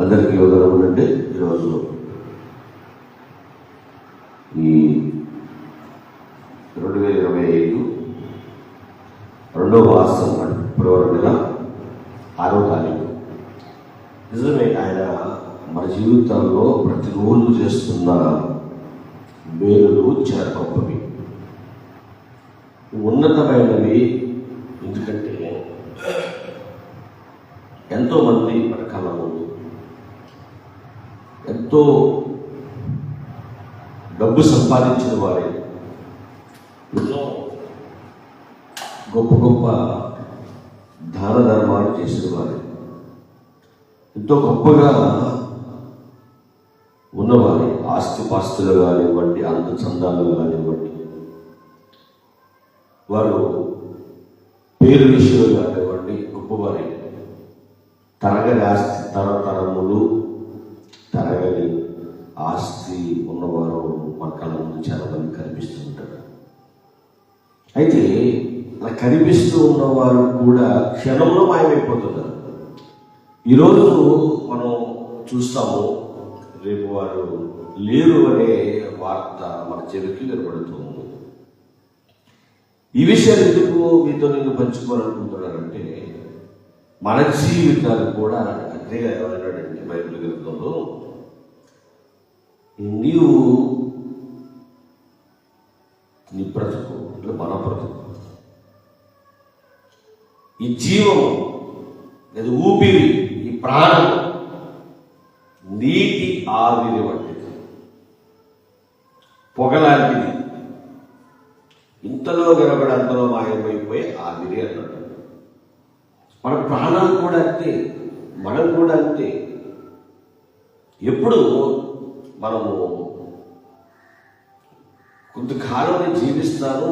అందరికీ యోగం ఉండండి ఈరోజు ఈ రెండు వేల ఇరవై ఐదు రెండవ మాసం ఫిబ్రవరి నెల ఆరో తారీఖు. నిజమే ఆయన మన జీవితంలో ప్రతిరోజు చేస్తున్న మేలులు చాలా ఎంతోమంది మన కళ్ళ ముందు ఎంతో డబ్బు సంపాదించిన వారే. ఎన్నో గొప్ప గొప్ప దాన ధర్మాలు చేసిన వారే. ఎంతో గొప్పగా ఉన్నవారే. ఆస్తిపాస్తులు కానివ్వండి అంత చందాలు కానివ్వండి. వారు పేరు విషయంలో కానివ్వండి గొప్పవారే. తరగని ఆస్తి తరతరములు తరగని ఆస్తి ఉన్నవారు మన కళ్ళ ముందు చాలా మంది కనిపిస్తూ ఉంటారు అయితే అలా కనిపిస్తూ ఉన్నవారు కూడా క్షణంలో మాయమైపోతున్నారు. ఈరోజు మనం చూస్తాము రేపు వారు లేరు అనే వార్త మన చెవికి వినబడుతుంది. ఈ విషయాలు ఎందుకు మీతో నేను పంచుకోవాలనుకుంటున్నాను? మన జీవితాలు కూడా అదే ఏమన్నాడంటే బైబిల్ గ్రంథంలో నీవు నీ బ్రతుకు అంటే మన బ్రతుకు. ఈ జీవం లేదు ఊపిరి ఈ ప్రాణం నీటి ఆవిరి వంటిది. పొగలాంటిది. ఇంతలో గడబడి అంతలో మాయమైపోయి ఆవిరి అన్నాడు మన ప్రాణాలు కూడా అంతే మనం కూడా అంతే. ఎప్పుడు మనము కొంతకాలం జీవిస్తాను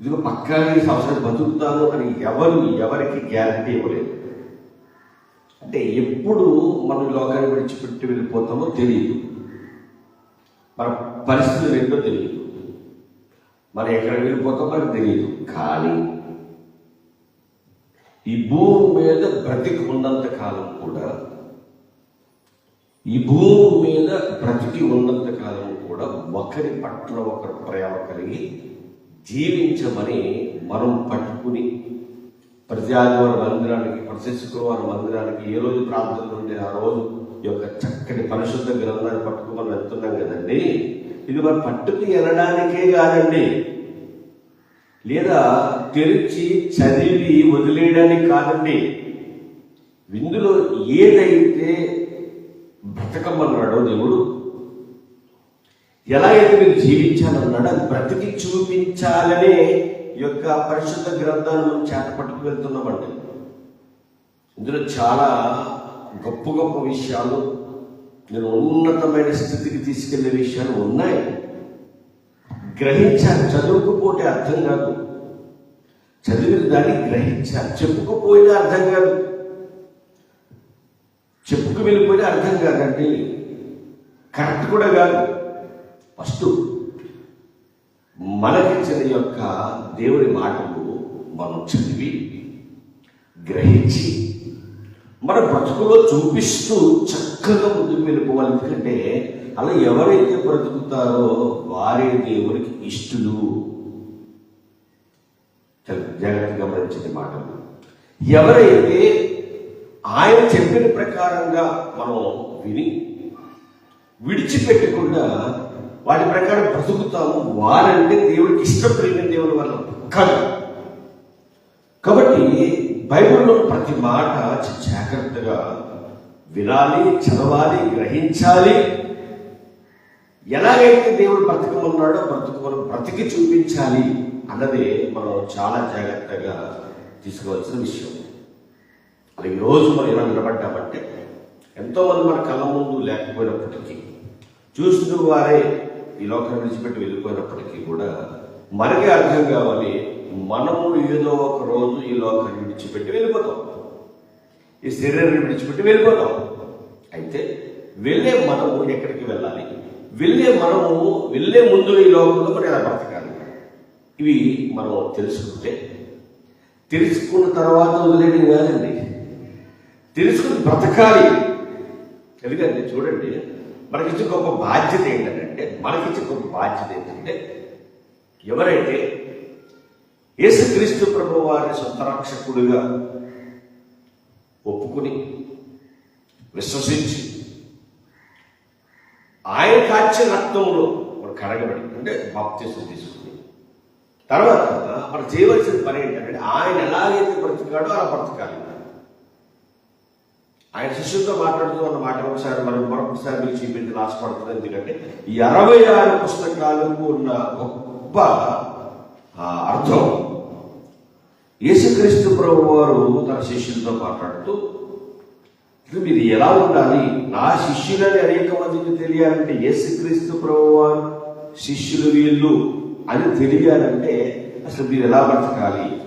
ఇదిగో పక్కాగా సంవత్సరం బతుకుతాను అని ఎవరు ఎవరికి గ్యారంటీ ఇవ్వలేదు. అంటే ఎప్పుడు మనం లోకాన్ని విడిచిపెట్టి వెళ్ళిపోతామో తెలియదు మన పరిస్థితులు ఏంటో తెలియదు మనం ఎక్కడ వెళ్ళిపోతామో మనకు తెలియదు కానీ ఈ భూమి మీద బ్రతికి ఉన్నంత కాలం కూడా ఈ భూమి మీద బ్రతికి ఉన్నంత కాలం కూడా ఒకరి పట్ల ఒకరు ప్రేమ కలిగి జీవించమని మనం పట్టుకుని ప్రతి ఆదివారం మందిరానికి ప్రతి శుక్రవారం మందిరానికి ఏ రోజు ప్రాంతంలో ఉండే ఆ రోజు ఈ యొక్క చక్కటి పరిశుద్ధ గ్రంథాన్ని పట్టుకుని మనం వెళ్తున్నాం కదండి. ఇది మనం పట్టుకు వెళ్ళడానికే కాదండి. లేదా తెరిచి చదివి వదిలేయడానికి కాదండి. ఇందులో ఏదైతే బ్రతకమన్నాడో దేవుడు ఎలా అయితే మీరు జీవించాలన్నాడు అది బ్రతికి చూపించాలనే యొక్క పరిశుద్ధ గ్రంథాన్ని మనం చేత పట్టుకు వెళ్తున్నామండి. ఇందులో చాలా గొప్ప గొప్ప విషయాలు నేను ఉన్నతమైన స్థితికి తీసుకెళ్ళే విషయాలు ఉన్నాయి. గ్రహించాలి చదువుకుపోతే చదివిన దాన్ని గ్రహించారు చెప్పుకుపోయినా అర్థం కాదు. చెప్పుకు వెళ్ళిపోయినా అర్థం కాదండి. కరెక్ట్ కూడా కాదు. ఫస్ట్ మనకిచ్చిన యొక్క దేవుని మాటలు మనం చదివి గ్రహించి మన బ్రతుకులో చూపిస్తూ చక్కగా ముందుకు వెళ్ళిపోవాలి. ఎందుకంటే అలా ఎవరైతే బ్రతుకుతారో వారే దేవునికి ఇష్టలు. జాగ్రత్తగా గమనించింది మాటలు. ఎవరైతే ఆయన చెప్పిన ప్రకారంగా మనం విని విడిచిపెట్టకుండా వాటి ప్రకారం బ్రతుకుతాము వారంటే దేవుడికి ఇష్టపడిన దేవుని వల్ల కాదు. కాబట్టి బైబిల్లో ప్రతి మాట జాగ్రత్తగా వినాలి చదవాలి గ్రహించాలి. ఎలాగైతే దేవుడు బ్రతకమన్నాడో బ్రతుకు బ్రతికి చూపించాలి. అన్నదే మనం చాలా జాగ్రత్తగా తీసుకోవాల్సిన విషయం. అది ఈరోజు మనం ఎలా నిలబడ్డామంటే ఎంతోమంది మన కళ్ళ ముందు లేకపోయినప్పటికీ చూసిన వారే ఈ లోకం విడిచిపెట్టి వెళ్ళిపోయినప్పటికీ కూడా మనకే అర్థం కావాలి మనము ఏదో ఒక రోజు ఈ లోకాన్ని విడిచిపెట్టి వెళ్ళిపోతాం. ఈ శరీరాన్ని విడిచిపెట్టి వెళ్ళిపోతాం. అయితే వెళ్ళే మనము ఎక్కడికి వెళ్ళాలి? వెళ్ళే మనము వెళ్ళే ముందు ఈ లోకంలో మనం ఎలా బ్రతకాలి? ఇవి మనం తెలుసుకుంటే. తెలుసుకున్న తర్వాత వదిలేయడం కాదండి. తెలుసుకుని బ్రతకాలి. ఎందుకంటే చూడండి మనకిచ్చే గొప్ప బాధ్యత ఏంటంటే మనకిచ్చే గొప్ప బాధ్యత ఏంటంటే ఎవరైతే యేసుక్రీస్తు ప్రభు వారిని సొంతరక్షకుడిగా ఒప్పుకుని విశ్వసించి ఆయన కాచిన రక్తంలో మనం కడగబడి అంటే బాప్తీసం తీసుకుని తర్వాత మనం చేయవలసిన పని ఏంటంటే ఆయన ఎలాగైతే బ్రతికాడో అలా బ్రతకాలి. ఆయన శిష్యులతో మాట్లాడుతూ ఉన్న మాట ఒకసారి మనం మరొకసారి మీకు చూపించి ఆశపడుతుంది ఎందుకంటే ఈ అరవై ఆరు పుస్తకాలకు ఉన్న గొప్ప ఆ, అర్థం. యేసుక్రీస్తు ప్రభు వారు తన శిష్యులతో మాట్లాడుతూ "ఇది మీరు ఎలా ఉండాలి? నా శిష్యులని అనేక మందికి తెలియాలంటే యేసుక్రీస్తు ప్రభు వారు శిష్యులు వీళ్ళు. అని తెలియాలంటే అసలు మీరు ఎలా బ్రతకాలి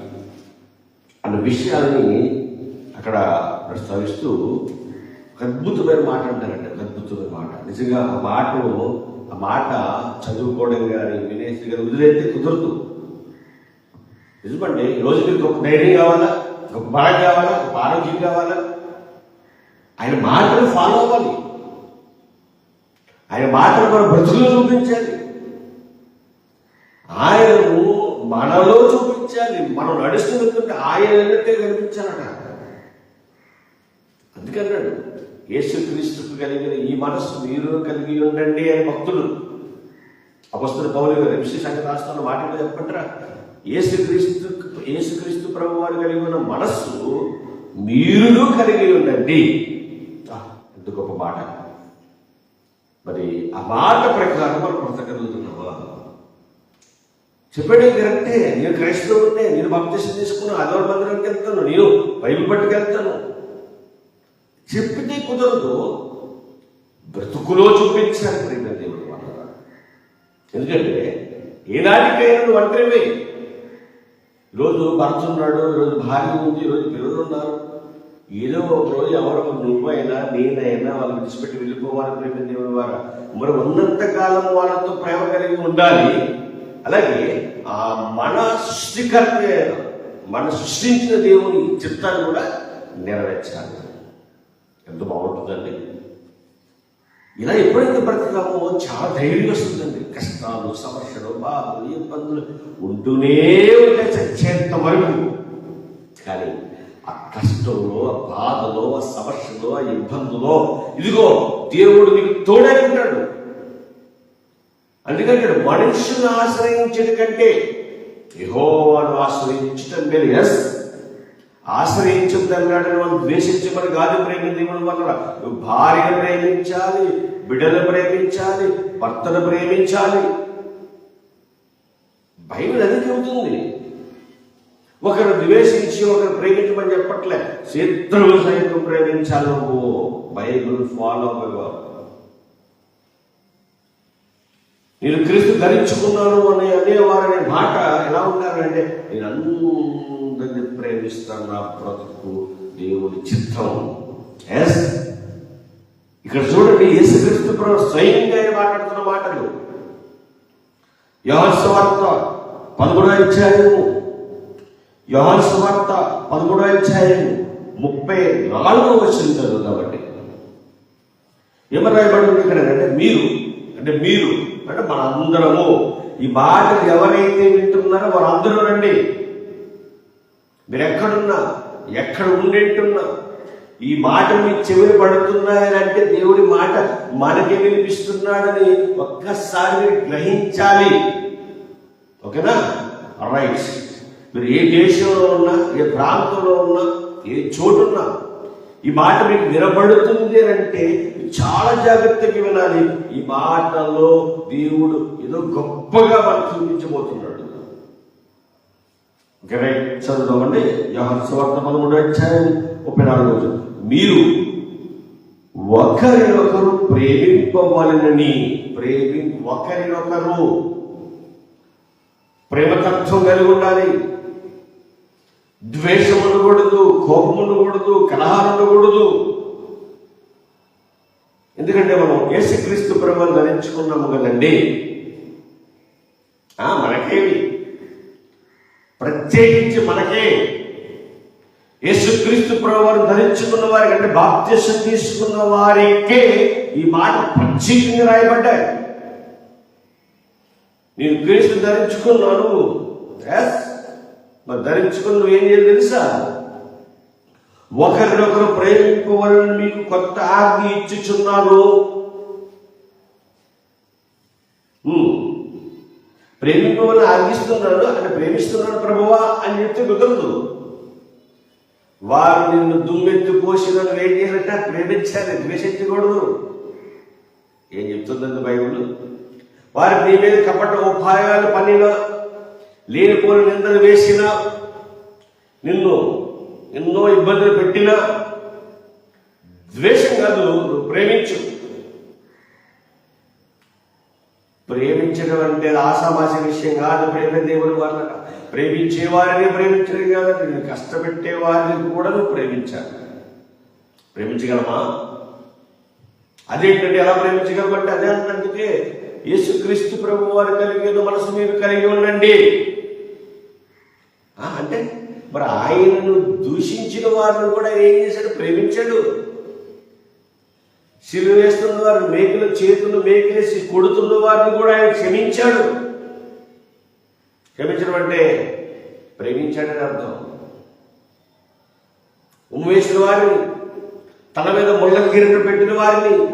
అన్న విషయాలని అక్కడ ప్రస్తావిస్తూ ఒక అద్భుతమైన మాట అంటారండి ఒక అద్భుతమైన మాట. నిజంగా ఆ మాటలో ఆ మాట చదువుకోవడం కానీ వినేసి కానీ వదిలేస్తే కుదరదు. నిజమండి ఈరోజు మీకు గొప్ప ధైర్యం కావాలా? గొప్ప బలం కావాలా? గొప్ప ఆరోగ్యం కావాలా? ఆయన మాటలు ఫాలో అవ్వాలి. ఆయన మాటలు మన బ్రతుకులు చూపించాలి ఆయనను మనలో మనం మనం నడుస్తున్నట్టు ఆయన వెళ్ళినట్టే కనిపించాలట అందుకన్నాడు యేసుక్రీస్తుకు కలిగిన ఈ మనస్సు మీరు కలిగి ఉండండి అని భక్తులు అపస్తుల పౌలు గారు ఎంసీ సంగతి రాస్తున్న మాటలు చెప్పంటారా యేసుక్రీస్తు యేసుక్రీస్తు ప్రభు వారు కలిగి ఉన్న మనస్సు మీరును కలిగి ఉండండి. ఎంత గొప్ప మాట. మరి ఆ మాట ప్రకారం మనం బ్రతకగలుగుతున్నావా చెప్పాడు కరెక్టే. నేను క్రైస్తవుడినే నేను బాప్తీసం తీసుకున్నాను అదోర మందిరానికి వెళ్తాను. నేను బైబిల్ పట్టుకెళ్తాను చెప్పితే కుదరదు. బ్రతుకులో చూపించాలి ప్రేమ దేవుడు ఎందుకంటే ఏనాటికైనా నువ్వు ఒంటరివే. ఈరోజు భర్త ఉన్నాడు ఈరోజు భార్య ఉంది ఈరోజు పిల్లలు ఉన్నారు. ఏదో ఒక రోజు ఎవరో నువ్వైనా నేనైనా వాళ్ళు విడిచిపెట్టి వెళ్ళిపోవాలి ప్రేమ దేవుని వారు. మరి ఉన్నంత కాలం వాళ్ళతో ప్రేమ కలిగి ఉండాలి. అలాగే ఆ మన సృష్టికర్త మన సృష్టించిన దేవుని చిత్తాన్ని కూడా నెరవేర్చాలి. ఎంత బాగుంటుందండి. ఇలా ఎప్పుడైతే బ్రతుకుతామో చాలా ధైర్యం వస్తుందండి. కష్టాలు సమస్యలు బాధలు ఇబ్బందులు ఉంటూనే ఉంటాయి చచ్చేంత వరకు. కానీ ఆ కష్టంలో ఆ బాధలో ఆ సమస్యలో ఆ ఇబ్బందులో ఇదిగో దేవుడు నీకు తోడే ఉంటాడు. అందుకంటే మనుషులను ఆశ్రయించడం కంటే యహోవాను ఆశ్రయించడం మేలు. ఎస్ ఆశ్రయించొద్దన్నాడు మనం ద్వేషించమని కాదు ప్రేమ దేవుని వల్ల భార్యను ప్రేమించాలి బిడ్డను ప్రేమించాలి భర్తను ప్రేమించాలి. బైబిల్ అది చెబుతుంది. ఒకరు ద్వేషించి ఒకరు ప్రేమించమని చెప్పట్లే. శత్రువు సైతం ప్రేమించాలి బైబిల్ ఫాలో అవ్వవు నేను క్రీస్తు ధరించుకున్నాను అనే వారనే మాట ఎలా ఉంటారంటే నేను అందరిని ప్రేమిస్తాను నా బ్రతుకు దేవుడి చిత్తం. ఎస్ ఇక్కడ చూడండి యేసుక్రీస్తు ప్రభు స్వయంగా మాట్లాడుతున్న మాటలు. యోహన్ సువార్త పదమూడో అధ్యాయము. యోహన్ సువార్త పదమూడో అధ్యాయము ముప్పై నాలుగో వచ్చిన చదువు కాబట్టి రాయబడి ఇక్కడ అంటే మీరు అంటే మీరు. అంటే మనందరము ఈ మాటలు ఎవరైతే వింటున్నారో వారందరూ రండి. మీరు ఎక్కడున్నా ఎక్కడ ఉండేట్టున్నా ఈ మాట మీ చెవి పడుతున్నాయని అంటే దేవుడి మాట మనకి వినిపిస్తున్నాడని ఒక్కసారి గ్రహించాలి. ఓకేనా? రైట్ మీరు ఏ దేశంలో ఉన్నా ఏ ప్రాంతంలో ఉన్నా ఏ చోటున్నా ఈ మాట మీకు నిలబడుతుంది అంటే చాలా జాగ్రత్తగా వినాలి. ఈ మాటలో దేవుడు ఏదో గొప్పగా మనకు చూపించబోతున్నాడు. Okay right. చదువుదామండి. యోహాను సువార్త పదమూడు అధ్యాయం ముప్పై నాలుగు రోజు మీరు ఒకరినొకరు ప్రేమింపవలనని ప్రేమి ఒకరినొకరు ప్రేమతత్వం కలిగి ఉండాలి. ద్వేషం ఉండకూడదు కోపం ఉండకూడదు కలహాలు ఉండకూడదు ఎందుకంటే మనం యేసుక్రీస్తు ప్రభుని ధరించుకున్నాము కదండి. ఆ, మనకేమి? ప్రత్యేకించి మనకే. యేసుక్రీస్తు ప్రభువారు ధరించుకున్న వారి కంటే బాప్త్యసం తీసుకున్న వారికే ఈ మాట ప్రత్యేకంగా రాయబడ్డాయి. నేను క్రీస్తు ధరించుకున్నాను. ఎస్ మరి ధరించుకుని నువ్వేం ఏం చేయాలి తెలుసా? ఒకరినొకరు ప్రేమింపవాలని మీకు కొత్త ఆజ్ఞ ఇచ్చుచున్నాను. ఉమ్. ప్రేమింపవాలని ఆజ్ఞిస్తున్నాడు అంటే ప్రేమిస్తున్నాడు ప్రభువా అని చెప్తే కుదరదు. వారు నిన్ను దుమ్మెత్తి పోసిన ఏం చేయాలంటే? ప్రేమించాలి ద్వేషించకూడదు ఏం చెప్తుందండి బైబుల్? వారి నీ మీద కపట ఉపాయాలు పనిలో లేనిపోని నిందలు వేసినా నిన్ను ఎన్నో ఇబ్బందులు పెట్టినా ద్వేషం కాదు నువ్వు ప్రేమించు. ప్రేమించడం అంటే ఆసామాసి విషయం కాదు ప్రేమ దేవుడు వల్ల ప్రేమించే వారిని ప్రేమించడం కాదు నేను కష్టపెట్టే వారిని కూడా నువ్వు ప్రేమించాలి. ప్రేమించగలమా? అదేంటంటే ఎలా ప్రేమించగలమంటే అదే అంటే యేసుక్రీస్తు ప్రభు వారు కలిగిన మనసు మీరు కలిగి ఉండండి. అంటే మరి ఆయనను దూషించిన వారిని కూడా ఏం చేశాడు? ప్రేమించాడు. సిలువ వేస్తున్న వారు మేకలు చేతులు మేకలేసి కొడుతున్న వారిని కూడా ఆయన క్షమించాడు. క్షమించడం అంటే ప్రేమించాడని అర్థం. ఉమ్మేసిన వారిని తల మీద ముళ్ళ గిరిన పెట్టిన వారిని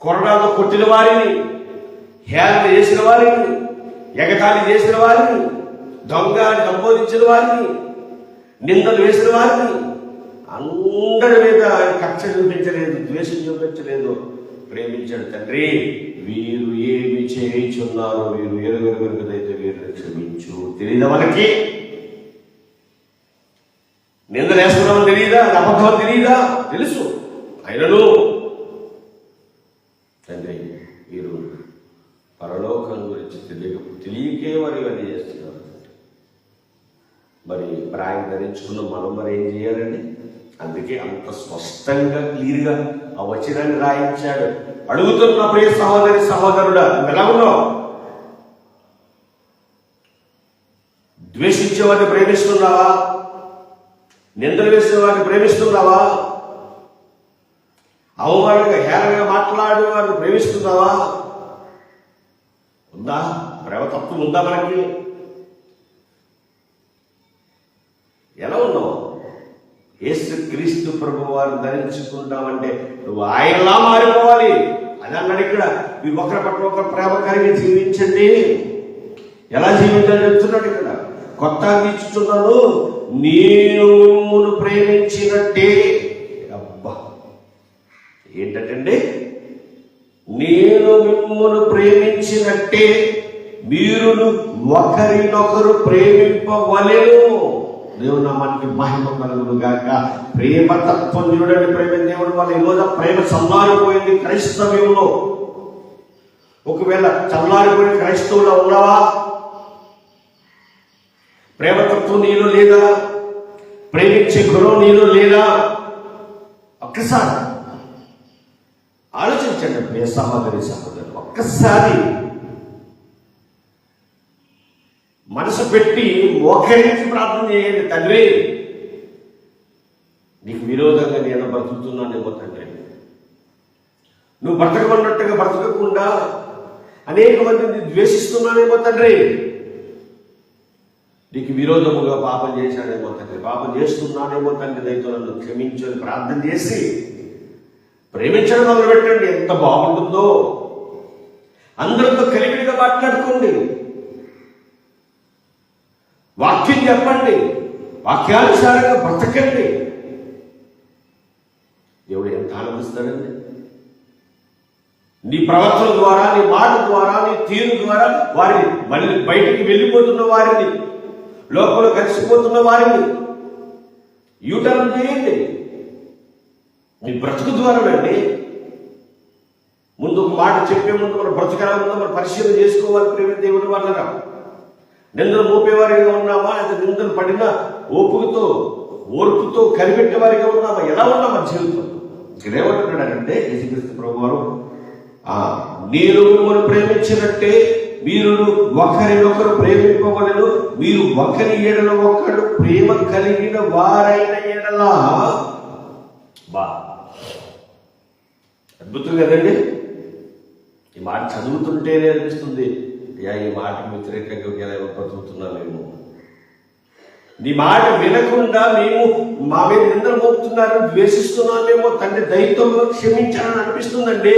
కొరడాతో కొట్టిన వారిని హేళన చేసిన వారిని ఎగతాళి చేసిన వారిని దొంగ అని సంబోధించిన వారిని నిందలు వేసిన వారిని అందరి మీద కక్ష చూపించలేదు ద్వేషం చూపించలేదు. ప్రేమించాడు తండ్రి వీరు ఏమి చేయించున్నారో వీరు ఎరుగెరుగైతే వీరిని క్షమించు. తెలియదా మనకి నిందలేస్తున్నామని తెలియదా నమ్మకం తెలియదా తెలుసు. ఆయనను వారు ఇవన్నీ చేస్తున్నారు? మరి ప్రాయం ధరించుకున్న మనం మరి ఏం చేయాలండి? అందుకే అంత స్పష్టంగా క్లియర్గా ఆ వచనాన్ని రాయించాడు. అడుగుతున్న ప్రియ సహోదరి సహోదరుడా ఎలా ఉన్నావు? ద్వేషించే వారిని ప్రేమిస్తున్నావా? నిందలు వేసిన వారిని ప్రేమిస్తున్నావా? అవమానంగా హేళనగా మాట్లాడే వారిని ప్రేమిస్తున్నావా? ఉందా? ప్రేమ తత్వం ఉందా మనకి? ఎలా ఉన్నావు? యేసు క్రీస్తు ప్రభు వారు ధరించుకుంటామంటే నువ్వు ఆయనలా మారిపోవాలి. అది అన్నాడు ఇక్కడ. మీ ఒకరి పట్ల ఒకరు ప్రేమ కలిగి జీవించండి. ఎలా జీవించాలని చెప్తున్నాడు ఇక్కడ? కొత్త తీర్చుతున్నాను. నేను మిమ్మును ప్రేమించినట్టే. అబ్బా! ఏంటంటే నేను మిమ్మును ప్రేమించినట్టే. మీరును ఒకరినొకరు ప్రేమింపవలెను దేవుడు నామానికి మహిమ కలుగును గాక. ప్రేమ తత్వం చూడండి ప్రేమ దేవుడు వల్ల ఈరోజు ప్రేమ చల్లారిపోయింది క్రైస్తవ్యంలో. ఒకవేళ చల్లారిపోయిన క్రైస్తవులు ఉన్నావా? ప్రేమతత్వం నీలో లేదా? ప్రేమించే గుణం నీలో లేదా? ఒక్కసారి ఆలోచించండి ప్రియ సహోదరి సహోదరు ఒక్కసారి మనసు పెట్టి మోకరించి ప్రార్థన చేయండి తండ్రి. నీకు విరోధంగా నేను బ్రతుకుతున్నానేమో తండ్రి. నువ్వు బ్రతకమన్నట్టుగా బ్రతకకుండా అనేక మందిని ద్వేషిస్తున్నానేమో తండ్రి. నీకు విరోధముగా పాపం చేశాడేమో తండ్రి. పాపం చేస్తున్నానేమో తండ్రి. దయతో నన్ను క్షమించని ప్రార్థన చేసి ప్రేమించడం మొదలుపెట్టండి. ఎంత బాగుంటుందో. అందరితో కలివిడిగా మాట్లాడుకోండి. వాక్యం చెప్పండి. వాక్యానుసారంగా బ్రతకండి. దేవుడు ఎంత ఆనందిస్తాడండి నీ ప్రవర్తన ద్వారా నీ మాట ద్వారా నీ తీరు ద్వారా వారిని మళ్ళీ బయటికి వెళ్ళిపోతున్న వారిని లోపల కలిసిపోతున్న వారిని యూటర్న్ చేయండి. మీ బ్రతుకు ద్వారా అండి ముందు మాట చెప్పే ముందు మన బ్రతకాల ముందు మనం పరిశీలన చేసుకోవాలి ప్రేమ దేవుడు వాళ్ళగా నిందలు మోపేవారిగా ఉన్నామా? అయితే నిందలు పడిన ఓపుకతో ఓర్పుతో కనిపెట్టే వారిగా ఉన్నామా? ఎలా ఉన్నామా జీవితం? ఇక్కడ ఏమంటున్నాడంటే యేసుక్రీస్తు ప్రభు వారు ఆ, నేను మిమ్మల్ని ప్రేమించినట్టే మీరు ఒకరినొకరు ప్రేమింపబడను. మీరు ఒకరి ఎడల ఒకడు ప్రేమ కలిగిన వారైన ఏడలా బా. అద్భుతం కదండి. ఈ మాట చదువుతుంటేనే అనిపిస్తుంది. అయ్యా ఈ మాటకు వ్యతిరేకంగా ఎలా బ్రతుకుతున్నామేమో నీ మాట వినకుండా మేము మా మీద నిందలు మోపుతున్నారు ద్వేషిస్తున్నామేమో తండ్రి దైత్యంలో క్షమించాలని అనిపిస్తుందండి.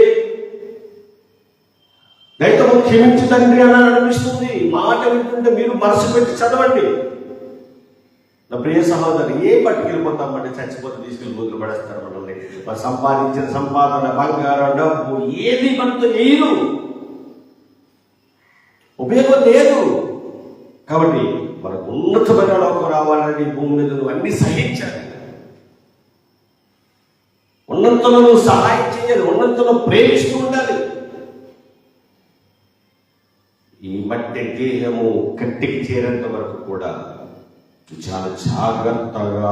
దైత్యము క్షమించు తండ్రి అని అనిపిస్తుంది. మాట వింటుంటే మీరు మనసు పెట్టి చదవండి. నా ప్రియ సహోదరు ఏ పట్టుకెళ్ళిపోతామంటే చచ్చిపోతే తీసుకెళ్ళి బూతులు పడేస్తారు మనల్ని. సంపాదించిన సంపాదన బంగారం డబ్బు ఏది మనతో లేదు. ఉపయోగం లేదు. కాబట్టి మనకు ఉన్నతమైన లోకం రావాలని భూమి మీద నువ్వు అన్ని సహించాలి. ఉన్నంతలో నువ్వు సహాయం చేయాలి ఉన్నంతలో ప్రేమిస్తూ ఉండాలి. ఈ మట్టి దేహము కట్టికి చేరేంత వరకు కూడా చాలా జాగ్రత్తగా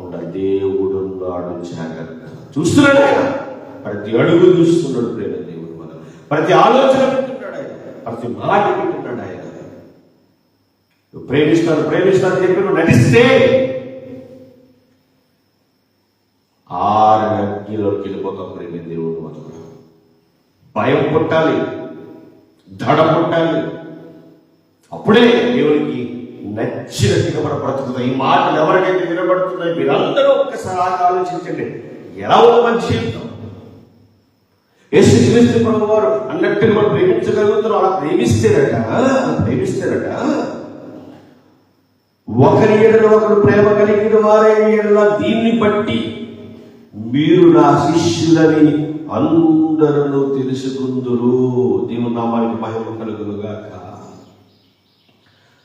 ఉండాలి. దేవుడు ఉన్నాడు జాగ్రత్త చూస్తున్నాడు ఆయన. ప్రతి అడుగు చూస్తున్నాడు ప్రేమ దేవుడు మనం ప్రతి ఆలోచన ప్రతి మాట వింటున్నాడు ఆయన. నువ్వు ప్రేమిస్తాను ప్రేమిస్తాను చెప్పి నువ్వు నటిస్తే ఆరు అగ్నిలోకి వెళ్ళిపోతాం ప్రేమ దేవుడు మనం భయం పుట్టాలి దడ పుట్టాలి అప్పుడే దేవునికి నచ్చినట్టుగా మన బ్రతుకుతాయి ఈ మాటలు ఎవరికైతే వినబడుతున్నాయి మీరందరూ ఒక్కసారి ఆలోచించండి. ఎలా ఉంది మన జీవితం? యేసు క్రీస్తు ప్రభు వారు అన్నట్టుగా మనం ప్రేమించగలుగుతున్నాం. అలా ప్రేమిస్తేరట. అలా ఒకరి ఎడల ఒకరు ప్రేమ కలిగిన వారే ఎడల దీన్ని బట్టి మీరు నా శిష్యులని అందరూ తెలుసుకుందురు. దేవుని నామానికి మహిమ కలుగునుగాక.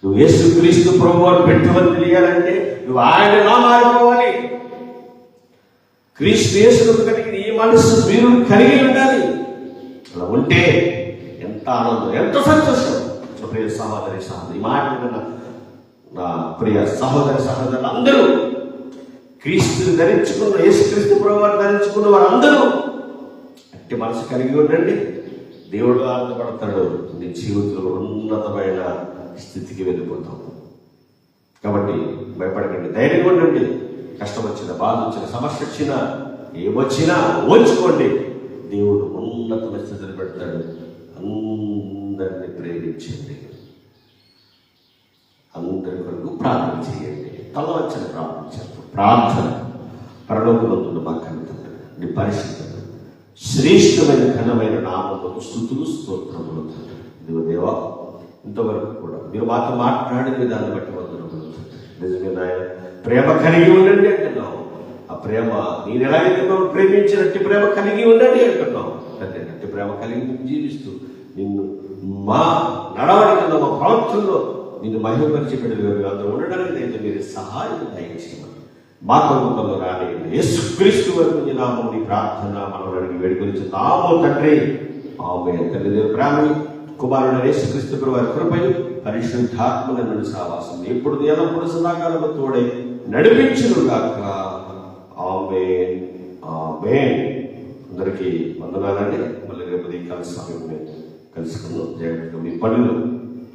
నువ్వు యేసు క్రీస్తు ప్రభు వారు పెట్టుబడి తెలియాలంటే నువ్వు ఆయన మారిపోవాలి క్రీస్తు యేసుకు కలిగిన ఈ మనస్సు మీరు కలిగి ఉండాలి. అలా ఉంటే ఎంత ఆనందం ఎంత సంతోషం. ప్రియ సహోదరి సహోదరి ఈ మాట నా ప్రియ సహోదరి సహోదరులు అందరూ క్రీస్తుని ధరించుకున్న యేసుక్రీస్తు ప్రభువారు ధరించుకున్న వారందరూ అట్టి మనసు కలిగి ఉండండి. దేవుడు ఆనందపడతాడు. నీ జీవితంలో ఉన్నతమైన స్థితికి వెళ్ళిపోతాం. కాబట్టి భయపడకండి ధైర్యంగా ఉండండి. కష్టం వచ్చిన బాధ వచ్చిన సమస్య వచ్చినా ఏమొచ్చినా ఓర్చుకోండి. దేవుడు ఉన్నతమైన స్థితిని పెడతాడు. అందరిని ప్రేమించండి. అందరి కొరకు ప్రార్థన చేయండి. తల వచ్చిన ప్రార్థన చేస్తాం ప్రార్థన పరలోకమంతున్న మా కవితండ్రి నీ శ్రేష్టమైన ఘనమైన నామములకు స్థుతులు స్తోత్రములు ఇదిగో దేవా ఇంతవరకు కూడా మీరు మాతో మాట్లాడిన దాన్ని బట్టి వందనములు నిజమే నాయన ప్రేమ కలిగి ఉండండి అంటున్నావు. ఆ ప్రేమ నేను ఎలా ఎందుకు ప్రేమించినట్టు ప్రేమ కలిగి ఉండండి అంటున్నావు. అంటే నట్టి ప్రేమ కలిగి జీవిస్తూ నిన్ను మా నడవడికల్లో మా ప్రవర్తనలో నిన్ను మహిమపరిచి బిడ్డలు అందరూ ఉండడానికి నేను మీరు సహాయం దయచేయమని. మా కుటుంబంలో రాని యేసుక్రీస్తు వరకు నామం నీ ప్రార్థన మనం అడిగి వేడుకొని నామో తండ్రి ఆమె తల్లి దేవుని ప్రేమని కుమారుడు యేసుక్రీస్తు ప్రభు వారి కృపయు పరిశుద్ధాత్మల నుండి సావాసం ఎప్పుడు ఎల్లప్పుడు సదాకాలము తోడే నడిపించును గాక ఆమె ఆమె అందరికీ వందనాలండి. మళ్ళీ రేపు దీకాల సమయం కలుసుకుందాం. జాగ్రత్తగా మీ పనులు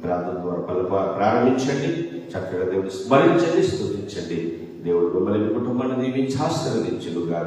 ప్రార్థన ద్వారా పలు ప్రారంభించండి. చక్కగా దేవుడు స్మరించండి స్థుతించండి దేవుడు మిమ్మల్ని కుటుంబాన్ని దీవించి ఆశీర్వదించునుగా